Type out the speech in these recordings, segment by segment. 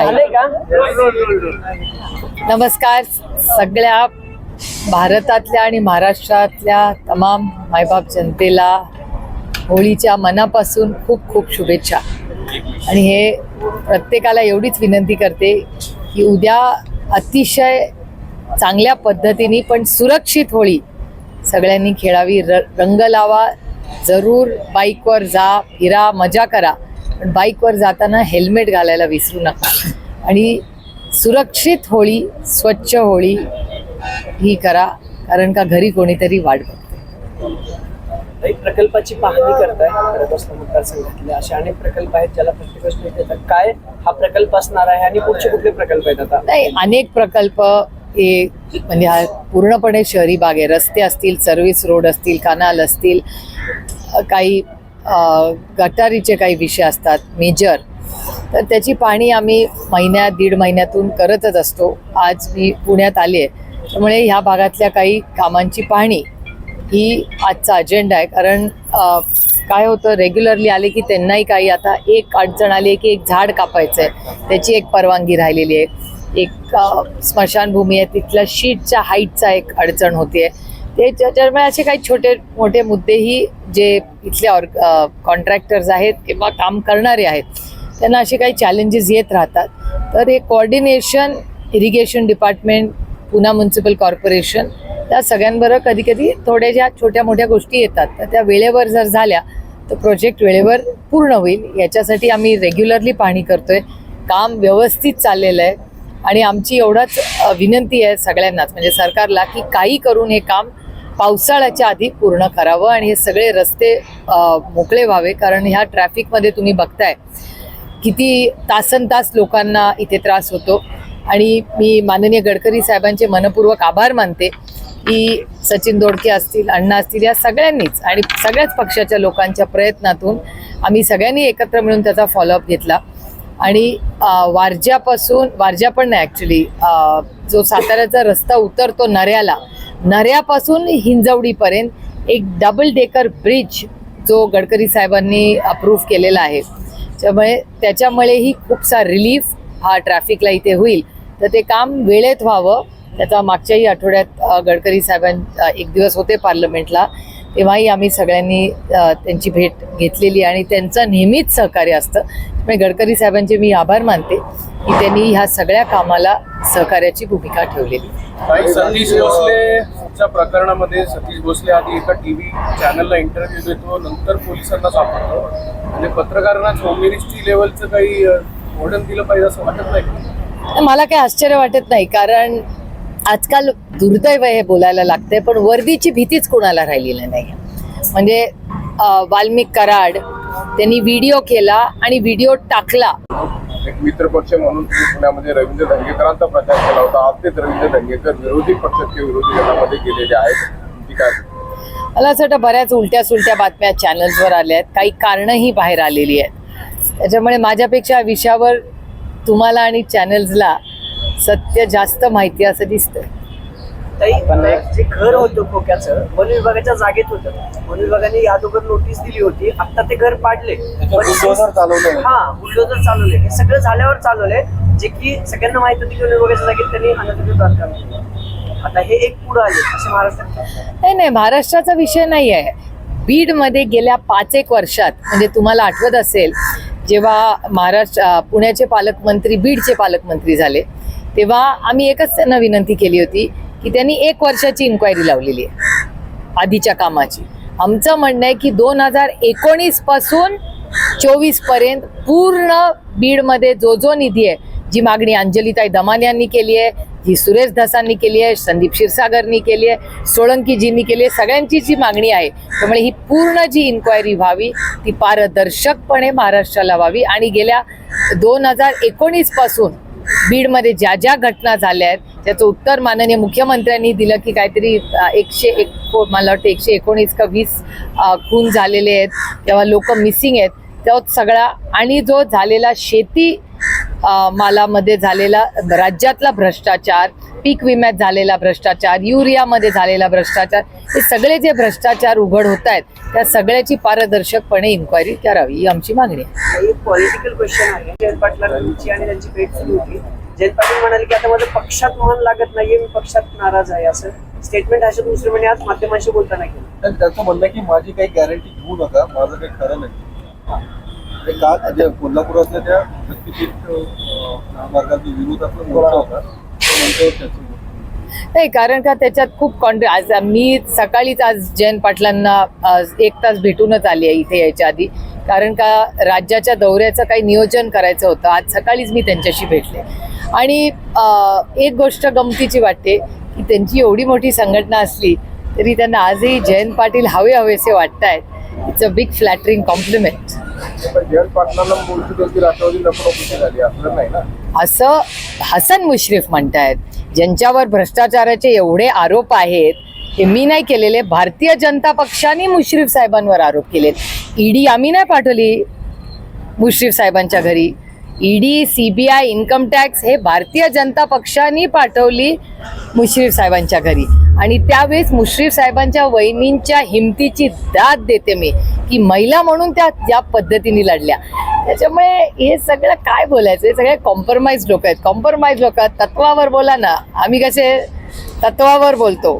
आहे नमस्कार सगळ्या भारतातल्या आणि महाराष्ट्रातल्या तमाम मायबाप जनतेला होळीच्या मनापासून खूप खूप शुभेच्छा. आणि हे प्रत्येकाला एवढीच विनंती करते की उद्या अतिशय चांगल्या पद्धतीने पण सुरक्षित होळी सगळ्यांनी खेळावी. र रंग लावा. जरूर बाईकवर जा फिरा मजा करा. पण बाईकवर जाताना हेल्मेट घालायला विसरू नका. आणि सुरक्षित होळी स्वच्छ होळी ही करा कारण का घरी कोणीतरी वाट बघते. प्रकल्पाची पाहणी करताय मतदारसंघातले असे अनेक प्रकल्प आहेत ज्याला प्रत्येक येतात काय हा प्रकल्प असणार आहे आणि पुढचे कुठले प्रकल्प आहेत आता? नाही अनेक प्रकल्प हे म्हणजे हा पूर्णपणे शहरी भाग आहे. रस्ते असतील सर्व्हिस रोड असतील कनाल असतील काही गटारीचे काही विषय असतात मेजर तर त्याची पाहणी आम्ही महिन्यात दीड महिन्यातून करतच असतो. आज मी पुण्यात आली आहे त्यामुळे ह्या भागातल्या काही कामांची पाहणी ही आजचा अजेंडा आहे. कारण काय होतं रेग्युलरली आले की त्यांनाही काही आता एक अडचण आली आहे की एक झाड कापायचं आहे त्याची एक परवानगी राहिलेली आहे. एक स्मशानभूमी आहे. तिथल्या शीटच्या हाईटचा एक अडचण होती आहे ते त्याच्यामुळे असे काही छोटे मोठे मुद्देही जे इथले ऑर्ग कॉन्ट्रॅक्टर्स आहेत किंवा काम करणारे आहेत त्यांना असे काही चॅलेंजेस येत राहतात. तर हे coordination irrigation department Poona municipal corporation त्या सगळ्यांबरोबर कधी कधी थोड्या ज्या छोट्या मोठ्या गोष्टी येतात तर त्या वेळेवर जर झाल्या तर प्रोजेक्ट वेळेवर पूर्ण होईल. याच्यासाठी आम्ही रेग्युलरली पाहणी करतोय. काम व्यवस्थित चाललेलं आहे. आणि आमची एवढाच विनंती आहे सगळ्यांनाच म्हणजे सरकारला की काही करून हे काम पावसाळ्याच्या आधी पूर्ण करावं आणि हे सगळे रस्ते मोकळे व्हावे. कारण ह्या ट्रॅफिकमध्ये तुम्ही बघताय किती तासन तास लोकांना इथे त्रास होतो. आणि मी माननीय गडकरी साहेबांचे मनपूर्वक आभार मानते की सचिन दोडके असतील अण्णा असतील या सगळ्यांनीच आणि सगळ्याच पक्षाच्या लोकांच्या प्रयत्नातून आम्ही सगळ्यांनी एकत्र मिळून त्याचा फॉलोअप घेतला. आणि वारज्यापासून वारज्या पण नाही ॲक्च्युली जो साताऱ्याचा रस्ता उतरतो नऱ्याला नऱ्यापासून हिंजवडीपर्यंत एक डबल डेकर ब्रिज जो गडकरी साहेबांनी अप्रूव्ह केलेला आहे. त्यामुळे त्याच्यामुळेही खूपसा रिलीफ हा ट्रॅफिकला इथे होईल. तर ते काम वेळेत व्हावं. त्याचा मागच्याही आठवड्यात गडकरी साहेबां एक दिवस होते पार्लमेंटला तेव्हाही आम्ही सगळ्यांनी त्यांची भेट घेतलेली आणि त्यांचं नेहमीच सहकार्य असतं. त्यामुळे गडकरी साहेबांचे मी आभार मानते. की त्यांनी ह्या सगळ्या कामाला सहकार्याची भूमिका ठेवलेली. सतीश भोसलेच्या प्रकरणामध्ये सतीश भोसले आधी एका टीव्ही चॅनलला इंटरव्ह्यू देतो नंतर पोलिसांना सापडतो. म्हणजे पत्रकारांना चौमिनिस्ट्री लेवलचं काही ओढण दिलं पाहिजे असं वाटत नाही? मला काही आश्चर्य वाटत नाही कारण आजकाल दुर्दैव हे बोलायला लागतंय पण वर्दीची भीतीच कोणाला राहिलेली नाही. म्हणजे वाल्मिक कराड त्यांनी व्हिडिओ केला आणि व्हिडिओ टाकला. एक मित्रपक्ष म्हणून तुम्ही पुण्यामध्ये रवींद्र धंगेकरांचा प्रचार केला होता. आज तेच रवींद्र धंगेकर विरोधी पक्षाचे विरोधी गटामध्ये गेलेले आहेत. काय मला असं वाटतं बऱ्याच उलट्या सुलट्या बातम्या चॅनल्सवर आल्या आहेत. काही कारणंही बाहेर आलेली आहेत. त्याच्यामुळे माझ्यापेक्षा विषयावर तुम्हाला आणि चॅनल्सला सत्य जास्त माहिती असं दिसतं ताई जे घर होतं खोक्याचं वन विभागाच्या जागेत होतं. वन विभागाने या अगोदर नोटीस दिली होती. आता ते घर पाडले. हा बुलडोजर चालवले हे सगळं झाल्यावर चालवलंय जे की सगळ्यांना माहीत होती की वन विभागाच्या जागेत त्यांनी अनधिकृत बांधकाम. आता हे एक पुढं आले असे महाराष्ट्रात नाही नाही महाराष्ट्राचा विषय नाही आहे. बीडमध्ये गेल्या पाच एक वर्षात म्हणजे तुम्हाला आठवत असेल जेव्हा महाराष्ट्र पुण्याचे पालकमंत्री बीडचे पालकमंत्री झाले तेव्हा आम्ही एकच त्यांना विनंती केली होती की त्यांनी एक वर्षाची इन्क्वायरी लावलेली आहे. आधीच्या कामाची. आमचं म्हणणं आहे की दोन हजार एकोणीसपासून चोवीसपर्यंत पूर्ण बीडमध्ये जो जो निधी आहे जी मागणी अंजलीताई दमान यांनी केली आहे जी सुरेश धसांनी केली आहे संदीप क्षीरसागरनी केली आहे सोळंकीजींनी केली आहे सगळ्यांची जी मागणी आहे त्यामुळे ही पूर्ण जी इन्क्वायरी व्हावी ती पारदर्शकपणे महाराष्ट्राला व्हावी. आणि गेल्या दोन हजार एकोणीसपासून बीडमध्ये ज्या ज्या घटना झाल्या आहेत त्याचं उत्तर माननीय मुख्यमंत्र्यांनी दिलं की काहीतरी एकशे एक मला वाटतं एकशे एकोणीस का वीस खून झालेले आहेत तेव्हा लोक मिसिंग आहेत. तेव्हा सगळा आणि जो झालेला शेती मालामध्ये झालेला राज्यातला भ्रष्टाचार पीक विम्यात झालेला भ्रष्टाचार युरियामध्ये झालेला भ्रष्टाचार हे सगळे जे भ्रष्टाचार उघड होत आहेत त्या सगळ्याची पारदर्शकपणे इन्क्वायरी करावी ही आमची मागणी आहे. एक पॉलिटिकल क्वेश्चन आहे. जयंत पाटलांची आणि त्यांची भेट सुरू होती. जयंत पाटील म्हणाले की आता माझं पक्षात मन लागत नाहीये मी पक्षात नाराज आहे. असं स्टेटमेंट हर्षद मुश्रीफ आज माध्यमांशी बोलताना केलं. तर त्याचं म्हणणं की माझी काही गॅरंटी घेऊ नका माझं काही खरं नाही. ते का म्हणजे कोल्हापुरातल्या त्या शक्तीपीठ अं, महामार्गाचा होता. नाही कारण का त्याच्यात खूप कॉन्ट्री आज मी सकाळीच आज जयंत पाटलांना एक तास भेटूनच आली आहे इथे यायच्या आधी. कारण का राज्याच्या दौऱ्याचं काही नियोजन करायचं होतं. आज सकाळीच मी त्यांच्याशी भेटले. आणि एक गोष्ट गमतीची वाटते की त्यांची एवढी मोठी संघटना असली तरी त्यांना आजही जयंत पाटील हवे हवेसे वाटत आहेत it's a big flattering compliment Jayant पाटलांना राष्ट्रवादी झाली असं नाही ना? असं हसन मुश्रीफ म्हणतायत ज्यांच्यावर भ्रष्टाचाराचे एवढे आरोप आहेत हे मी नाही केलेले भारतीय जनता पक्षाने मुश्रीफ साहेबांवर आरोप केलेत. ईडी आम्ही नाही पाठवली मुश्रीफ साहेबांच्या घरी. ईडी सीबीआय इन्कम टॅक्स हे भारतीय जनता पक्षाने पाठवली मुश्रीफ साहेबांच्या घरी. आणि त्यावेळेस मुश्रीफ साहेबांच्या वहिनींच्या हिमतीची दाद देते मी की महिला म्हणून त्या या पद्धतीने लढल्या. त्याच्यामुळे हे सगळं काय बोलायचं? हे सगळे कॉम्प्रोमाइज लोक आहेत. कॉम्प्रोमाइज लोक आहेत. तत्वावर बोला ना. आम्ही कसे तत्वावर बोलतो?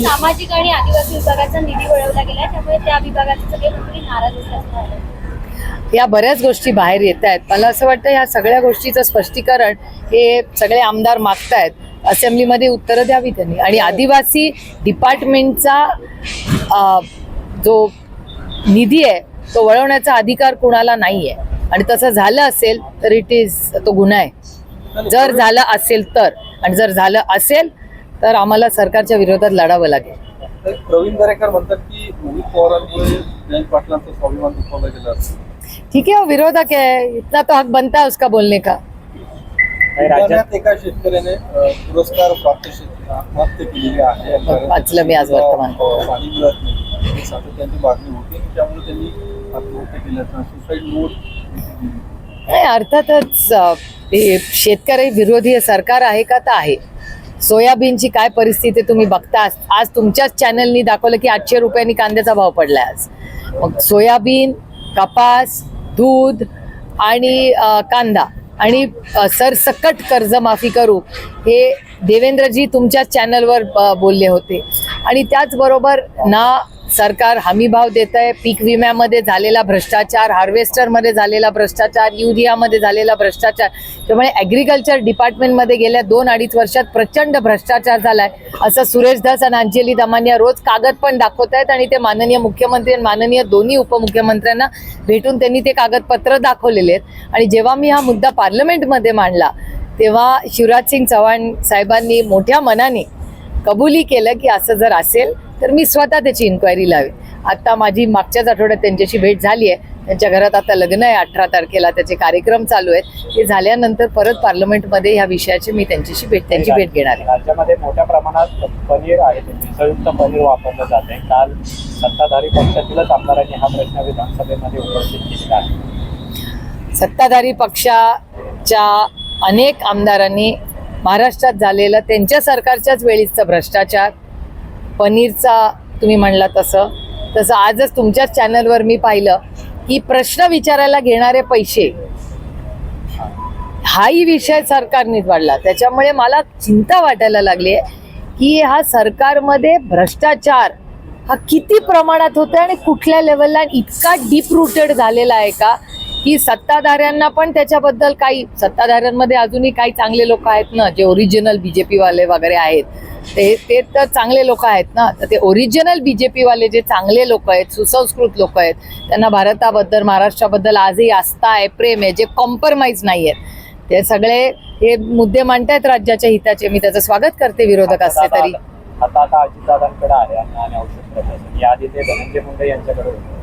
सामाजिक आणि आदिवासी विभागाचा निधी वळवला गेलाय. त्यामुळे त्या विभागाचे सगळे नाराज असल्याचं म्हणाले. या बऱ्याच गोष्टी बाहेर येत आहेत मला असं वाटतं ह्या सगळ्या गोष्टीचं स्पष्टीकरण हे सगळे आमदार मागतायत. असेंब्लीमध्ये उत्तरं द्यावी त्यांनी. आणि आदिवासी डिपार्टमेंटचा जो निधी आहे तो वळवण्याचा अधिकार कुणाला नाही आहे आणि तसं झालं असेल तर इट इज तो गुन्हा आहे. जर झालं असेल तर. आणि जर झालं असेल तर आम्हाला सरकारच्या विरोधात लढावं लागेल. प्रवीण दरेकर म्हणतात की मोहित पवारांमुळे जयंत पाटलांचा स्वाभिमान दुखावला गेला ठीक है वो विरोधक है इतना तो हक बनता है उसका बोलने का। बुलढाण्यात एका शेतकऱ्याने अं, पुरस्कार प्राप्त शेतकरी आत्महत्या केलेली आहे. कारण वाचलं मी आज वर्तमानपत्रात. अं, पाणी मिळत नाही ही सातत्याची मागणी होती त्यामुळे त्यांनी आत्महत्या केल्याचा सुसाईड नोट दिली. नाही अर्थातच अ, हे शेतकरी विरोधी सरकार आहे का तर आहे. सोयाबीनची काय परिस्थिती तुम्ही बघता. आज तुमच्याच चॅनलनी दाखवलं की आठशे रुपयांनी कांद्याचा भाव पडलाय आज. मग सोयाबीन कपास दूध आणि कांदा. आणि सरसकट कर्जमाफी करू हे देवेंद्रजी तुमच्याच चॅनलवर बोलले होते. आणि त्याचबरोबर ना सरकार हमीभाव देत आहे पीक विम्यामध्ये झालेला भ्रष्टाचार हार्वेस्टरमध्ये झालेला भ्रष्टाचार युरियामध्ये झालेला भ्रष्टाचार. त्यामुळे ॲग्रिकल्चर डिपार्टमेंटमध्ये गेल्या दोन अडीच वर्षात प्रचंड भ्रष्टाचार झाला आहे असं सुरेश धस आणि अंजली दमानिया रोज कागद पण दाखवत आहेत आणि ते माननीय मुख्यमंत्री आणि माननीय दोन्ही उपमुख्यमंत्र्यांना भेटून त्यांनी ते कागदपत्र दाखवलेले आहेत. आणि जेव्हा मी हा मुद्दा पार्लमेंटमध्ये मांडला तेव्हा शिवराज सिंग चव्हाण साहेबांनी मोठ्या मनाने कबुली केलं की असं जर असेल तर मी स्वतः त्याची इन्क्वायरी लावेल आता माझी मागच्याच आठवड्यात त्यांच्याशी भेट झाली आहे. त्यांच्या घरात आता लग्न आहे अठरा तारखेला त्याचे कार्यक्रम चालू आहेत. ते झाल्यानंतर परत पार्लमेंटमध्ये ह्या विषयाची मी त्यांच्याशी भेट त्यांची भेट घेणार आहे. राज्यामध्ये मोठ्या प्रमाणात पनीर आहे. ते भेसळयुक्त पनीर वापरलं जाते काल सत्ताधारी पक्षातीलच आमदारांनी हा प्रश्न विधानसभेमध्ये उपस्थित केलेला आहे. सत्ताधारी पक्षाच्या अनेक आमदारांनी महाराष्ट्रात झालेलं त्यांच्या सरकारच्याच वेळीचं भ्रष्टाचार पनीरचा तुम्ही म्हणला तसं. तसं आजच तुमच्याच चॅनलवर मी पाहिलं की प्रश्न विचारायला घेणारे पैसे हाही विषय सरकारनेच वाढला. त्याच्यामुळे मला चिंता वाटायला लागली आहे की हा सरकारमध्ये भ्रष्टाचार हा किती प्रमाणात होतोय आणि कुठल्या लेवलला इतका डीप रुटेड झालेला आहे का? की सत्ताधाऱ्यांना पण त्याच्याबद्दल काही सत्ताधाऱ्यांमध्ये अजूनही काही चांगले लोक आहेत ना जे ओरिजिनल बीजेपी वाले वगैरे आहेत ते ते तर चांगले लोक आहेत ना. तर ते ओरिजिनल बीजेपी वाले जे चांगले लोक आहेत सुसंस्कृत लोक आहेत त्यांना भारताबद्दल महाराष्ट्राबद्दल आजही आस्था आहे प्रेम आहे जे कॉम्प्रोमाइज नाही आहेत. ते सगळे हे मुद्दे मांडतायत राज्याच्या हिताचे. मी त्याचं स्वागत करते विरोधक असले तरी. आता आता अजितदादांकडे आहे अन्न आणि औषध प्रशासन. याआधी ते धनंजय मुंडे यांच्याकडे होते.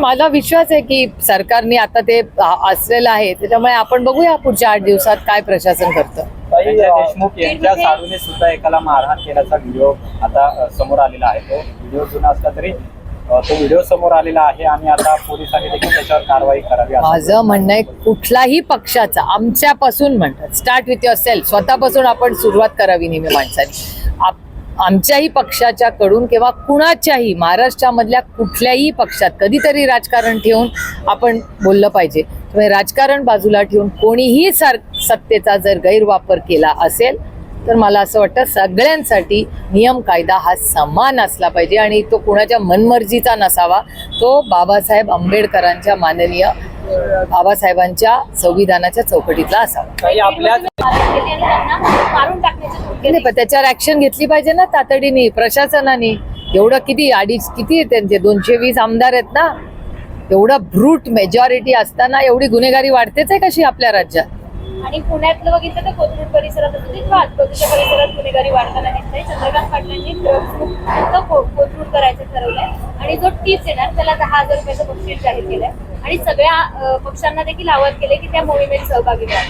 माझा विश्वास आहे की सरकारने आता ते असलेलं आहे त्याच्यामुळे आपण बघूया पुढच्या आठ दिवसात काय प्रशासन करतं. देशमुख यांच्या साडूने सुद्धा एकाला मारहाण केल्याचा व्हिडिओ आता समोर आलेला आहे. तो व्हिडिओ जुना असला तरी तो व्हिडिओ समोर आलेला आहे आणि आता पोलिसांनी देखील त्याच्यावर कारवाई करावी माझं म्हणणं आहे कुठलाही पक्षाचा आमच्यापासून म्हणतात स्टार्ट विथ युअर सेल्फ स्वतःपासून आपण सुरुवात करावी नेहमी माणसाने. आमच्याही पक्षाच्या कडून किंवा कुणाच्याही महाराष्ट्रामधल्या कुठल्याही पक्षात कधीतरी राजकारण ठेवून आपण बोललं पाहिजे. त्यामुळे राजकारण बाजूला ठेवून कोणीही सार सत्तेचा जर गैरवापर केला असेल तर मला असं वाटतं सगळ्यांसाठी नियम कायदा हा समान असला पाहिजे आणि तो कुणाच्या मनमर्जीचा नसावा. तो बाबासाहेब आंबेडकरांच्या माननीय बाबासाहेबांच्या संविधानाच्या चौकटीतला असावा. त्याच्यावर ऍक्शन घेतली पाहिजे ना तातडीने प्रशासनाने. एवढं किती अडीच किती त्यांचे? दोनशे वीस आमदार आहेत ना? एवढं ब्रूट मेजॉरिटी असताना एवढी गुन्हेगारी वाढतेच आहे कशी आपल्या राज्यात? आणि पुण्यातलं बघितलं तर कोथरूड परिसरात असू दे आजूबाजूच्या परिसरात गुन्हेगारी वाढताना दिसतंय चंद्रकांत पाटलांनी ड्रग्स को- कोथरूड करायचं ठरवलंय. आणि जो टीप्स येणार त्याला दहा हजार रुपयाचं बक्षीस जाहीर केलंय. आणि सगळ्या पक्षांना देखील आवाहन केले की त्या मोहिमेत सहभागी व्हा.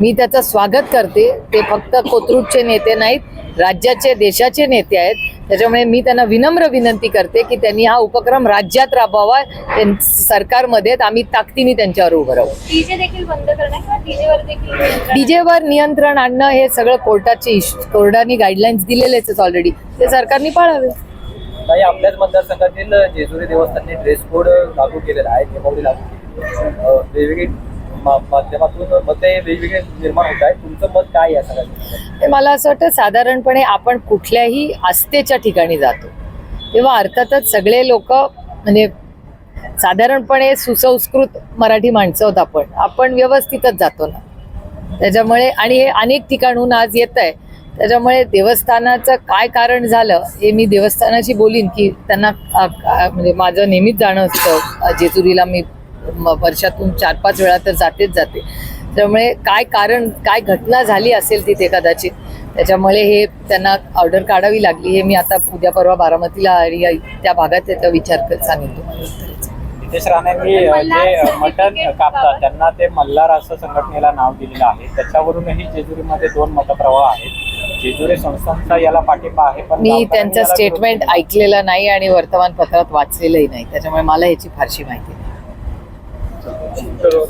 मी त्याचं स्वागत करते. ते फक्त कोथरूडचे नेते नाहीत राज्याचे देशाचे नेते आहेत. त्याच्यामुळे मी त्यांना विनम्र विनंती करते की त्यांनी हा उपक्रम राज्यात राबवावा त्यां- सरकारमध्ये आम्ही ताकदीने त्यांच्यावर उभं राहू. डीजे देखील बंद करणं किंवा डीजेवर देखील नियंत्रण डीजेवर नियंत्रण आणणं हे सगळं कोर्टाचे इश- कोर्टाने गाईडलाईन्स दिलेलेच आहेत ऑलरेडी ते सरकारने पाळावे. काही आपल्याच मतदारसंघातील जेजुरी देवस्थानने ड्रेस कोड लागू केलेला आहे नियमावली लागू केलेली माध्यमातून मते वेगवेगळे निर्माण होत आहेत. तुमचं मत काय या सगळ्या ते मला असं वाटतं साधारणपणे आपण कुठल्याही आस्थेच्या ठिकाणी जातो तेव्हा अर्थातच सगळे लोक म्हणजे साधारणपणे सुसंस्कृत मराठी माणसं आहोत आपण. आपण व्यवस्थितच जातो ना. त्याच्यामुळे आणि हे अनेक ठिकाणहून आज येत आहे त्याच्यामुळे देवस्थानाचं काय कारण झालं हे मी देवस्थानाशी बोलीन की त्यांना म्हणजे माझं नेहमीच जाणं असतं. जेजुरीला मी वर्षातून चार पाच वेळा तर जातेच जाते. त्यामुळे काय कारण काय घटना झाली असेल तिथे कदाचित त्याच्यामुळे हे त्यांना ऑर्डर काढावी लागली हे मी आता उद्या परवा बारामतीला आणि या- त्या भागात त्याचा विचार तुम्हाला नितेश राणेंनी जे मटण कापतात त्यांना ते मल्हार असं संघटनेला नाव दिलेलं आहे. त्याच्यावरूनही जेजुरीमध्ये दोन मतप्रवाह आहेत. जेजुरी संस्थांचा याला पाठिंबा आहे पण मी त्यांचं स्टेटमेंट केला. ऐकलेलं नाही आणि वर्तमानपत्रात वाचलेलंही नाही. त्याच्यामुळे मला ह्याची फारशी माहिती नाही. Pero,